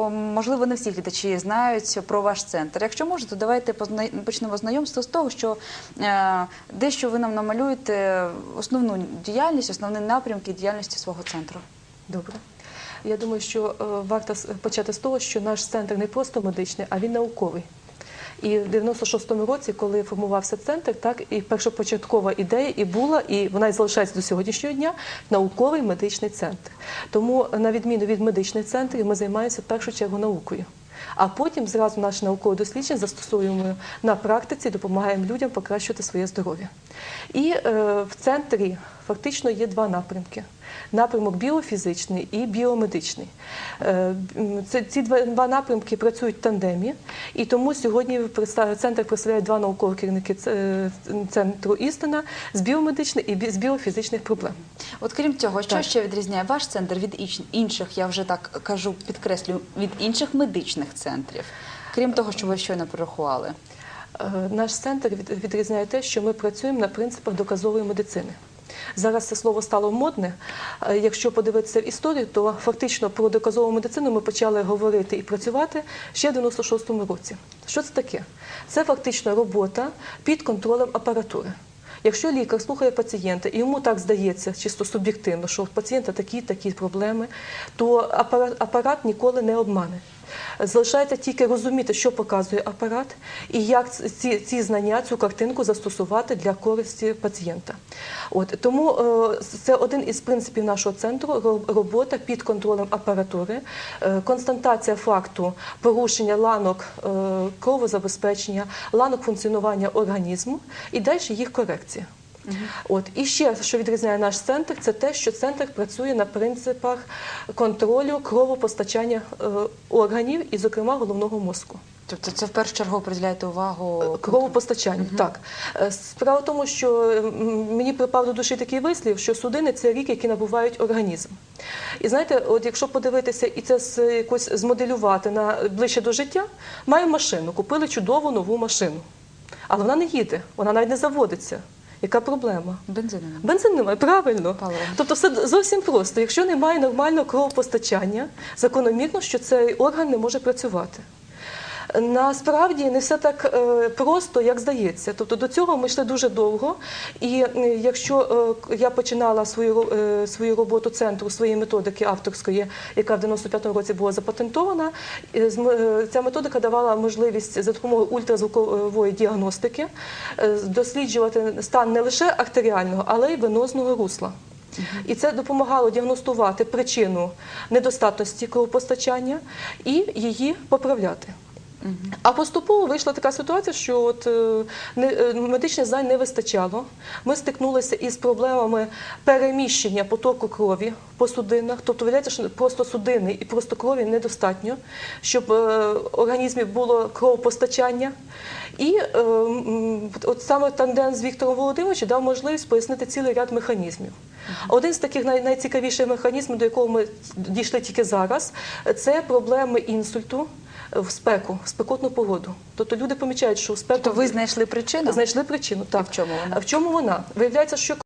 Можливо, не всі глядачі знають про ваш центр. Якщо можете, давайте почнемо знайомство з того, що е, дещо ви нам намалюєте основну діяльність, основні напрямки діяльності свого центру. Добре. Я думаю, що е, варто почати з того, що наш центр не просто медичний, а він науковий. І в 96-му році, коли формувався центр, так і першопочаткова ідея і була, і вона і залишається до сьогоднішнього дня науковий медичний центр. Тому, на відміну від медичних центрів, ми займаємося в першу чергу наукою. А потім зразу наші наукові дослідження застосовуємо на практиці, допомагаємо людям покращувати своє здоров'я. І е, в центрі фактично є два напрямки: напрямок біофізичний і біомедичний. Е, Це ці два, напрямки працюють в тандемі, і тому сьогодні центр представляє два наукові керівники центру істина з біомедичних і з біофізичних проблем. От крім цього, що Так. ще відрізняє ваш центр від інших, я вже так кажу, підкреслюю, від інших медичних центрів, крім того, що ви щойно порахували. Е, Наш центр від- відрізняє те, що ми працюємо на принципах доказової медицини. Зараз це слово стало модне. Е, Якщо подивитися в історію, то фактично про доказову медицину ми почали говорити і працювати ще в 96-му році. Що це таке? Це фактично робота під контролем апаратури. Якщо лікар слухає пацієнта, і йому так здається, чисто суб'єктивно, що у пацієнта такі такі проблеми, то апарат, апарат ніколи не обмане. Залишається тільки розуміти, що показує апарат, і як ці, ці знання, цю картинку застосувати для користі пацієнта. От тому е, це один із принципів нашого центру робота під контролем апаратури, е, констатація факту порушення ланок е, кровозабезпечення, ланок функціонування організму і далі їх корекція. От і ще що відрізняє наш центр, це те, що центр працює на принципах контролю кровопостачання е, органів і, зокрема, головного мозку. Тобто це в першу чергу приділяєте увагу Кровопостачання, так. Е, Справа в тому, що мені припав до душі такий вислів, що судини це ріки, які набувають організм. І знаєте, от якщо подивитися і це з- якось змоделювати на ближче до життя, маємо машину, купили чудову нову машину. Але вона не їде, вона навіть не заводиться. Яка проблема? Бензин немає. Бензин немає, правильно. Паливо. Тобто все зовсім просто. Якщо немає нормального кровопостачання, закономірно, що цей орган не може працювати. Насправді не все так е, просто, як здається. Тобто до цього ми йшли дуже довго. І е, якщо е, я починала свою, свою роботу центру своєї методики авторської, яка в 95-му році була запатентована, ця методика давала можливість за допомогою ультразвукової діагностики досліджувати стан не лише артеріального, але й венозного русла. І це допомагало діагностувати причину недостатності кровопостачання і її поправляти. А поступово вийшла така ситуація, що от, е, не, е, медичних знань не вистачало. Ми стикнулися із проблемами переміщення потоку крові по судинах. Тобто, виявляється, що просто судини і просто крові недостатньо, щоб е, організмі було кровопостачання. І е, от саме тандем з Віктором Володимировичем дав можливість пояснити цілий ряд механізмів. Один з таких най- найцікавіших механізмів, до якого ми дійшли тільки зараз, це проблеми інсульту в спеку, в спекотну погоду. Тобто люди помічають, що в спеку Тобто ви знайшли причину? знайшли причину. Так. в чому вона? В чому вона? Виявляється, що